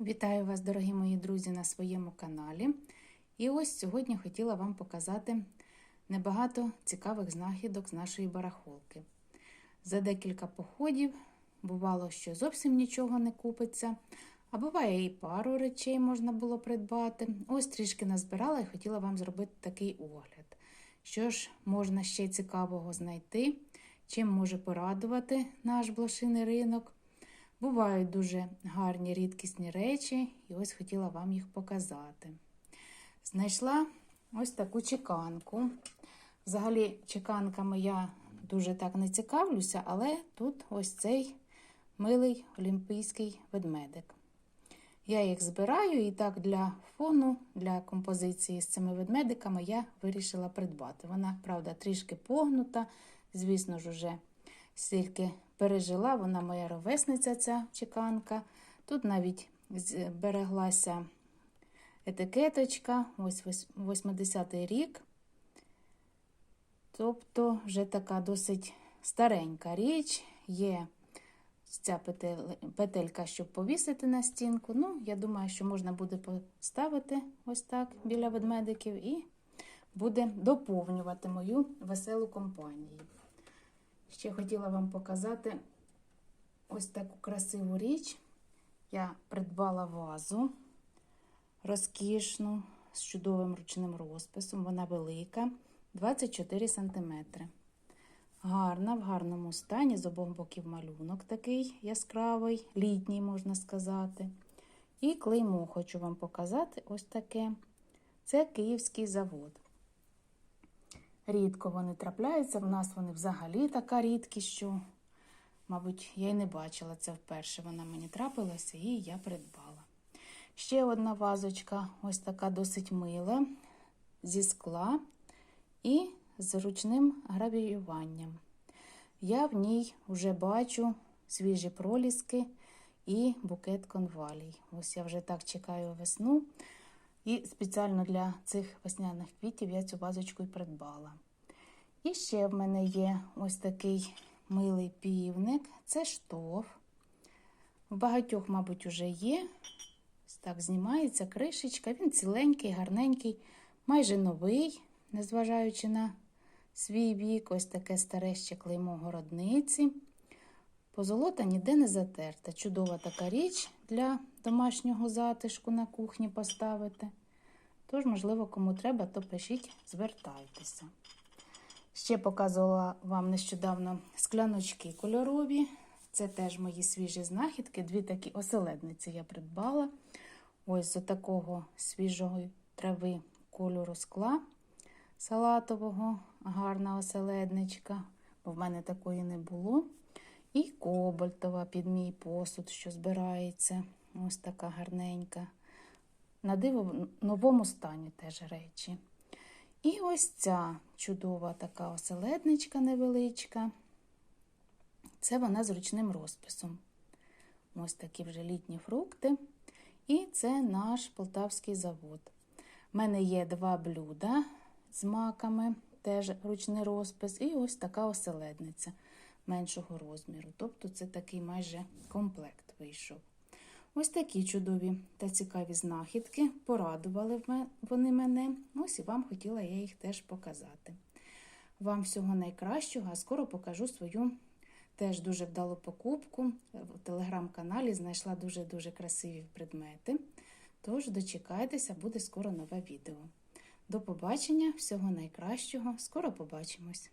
Вітаю вас, дорогі мої друзі, на своєму каналі. І ось сьогодні хотіла вам показати небагато цікавих знахідок з нашої барахолки. За декілька походів бувало, що зовсім нічого не купиться, а буває і пару речей можна було придбати. Ось трішки назбирала і хотіла вам зробити такий огляд. Що ж можна ще цікавого знайти, чим може порадувати наш блошиний ринок. Бувають дуже гарні рідкісні речі, і ось хотіла вам їх показати. Знайшла ось таку чеканку. Взагалі, чеканками я дуже так не цікавлюся, але тут ось цей милий олімпійський ведмедик. Я їх збираю і так для фону, для композиції з цими ведмедиками я вирішила придбати. Вона, правда, трішки погнута, звісно ж, уже стільки пережила, вона моя ровесниця, ця чеканка. Тут навіть збереглася етикеточка, ось 80-й рік. Тобто вже така досить старенька річ, є ця петелька, щоб повісити на стінку. Ну, я думаю, що можна буде поставити ось так біля ведмедиків і буде доповнювати мою веселу компанію. Ще хотіла вам показати ось таку красиву річ. Я придбала вазу розкішну, з чудовим ручним розписом. Вона велика, 24 см. Гарна, в гарному стані, з обох боків малюнок такий яскравий, літній, можна сказати. І клеймо хочу вам показати ось таке. Це Київський завод. Рідко вони трапляються. В нас вони взагалі така рідкість, що, мабуть, я й не бачила це вперше. Вона мені трапилася і я придбала. Ще одна вазочка, ось така досить мила, зі скла і з ручним гравіюванням. Я в ній вже бачу свіжі проліски і букет конвалій. Ось я вже так чекаю весну. І спеціально для цих весняних квітів я цю вазочку і придбала. І ще в мене є ось такий милий півник, це штоф. В багатьох, мабуть, уже є. Так знімається кришечка. Він ціленький, гарненький, майже новий, незважаючи на свій вік, ось таке старе ще клеймо городниці. Позолота ніде не затерта. Чудова така річ для домашнього затишку на кухні поставити. Тож, можливо, кому треба, то пишіть, звертайтеся. Ще показувала вам нещодавно скляночки кольорові. Це теж мої свіжі знахідки. Дві такі оселедниці я придбала. Ось з такого свіжого трави кольору скла салатового, гарна оселедничка, бо в мене такої не було. І кобальтова під мій посуд, що збирається. Ось така гарненька. На диво новому стані теж речі. І ось ця чудова така оселедничка невеличка. Це вона з ручним розписом. Ось такі вже літні фрукти. І це наш полтавський завод. У мене є два блюда з маками, теж ручний розпис, і ось така оселедниця меншого розміру. Тобто це такий майже комплект вийшов. Ось такі чудові та цікаві знахідки. Порадували вони мене. Ось і вам хотіла я їх теж показати. Вам всього найкращого, а скоро покажу свою теж дуже вдалу покупку. В телеграм-каналі знайшла дуже-дуже красиві предмети. Тож дочекайтеся, буде скоро нове відео. До побачення, всього найкращого, скоро побачимось!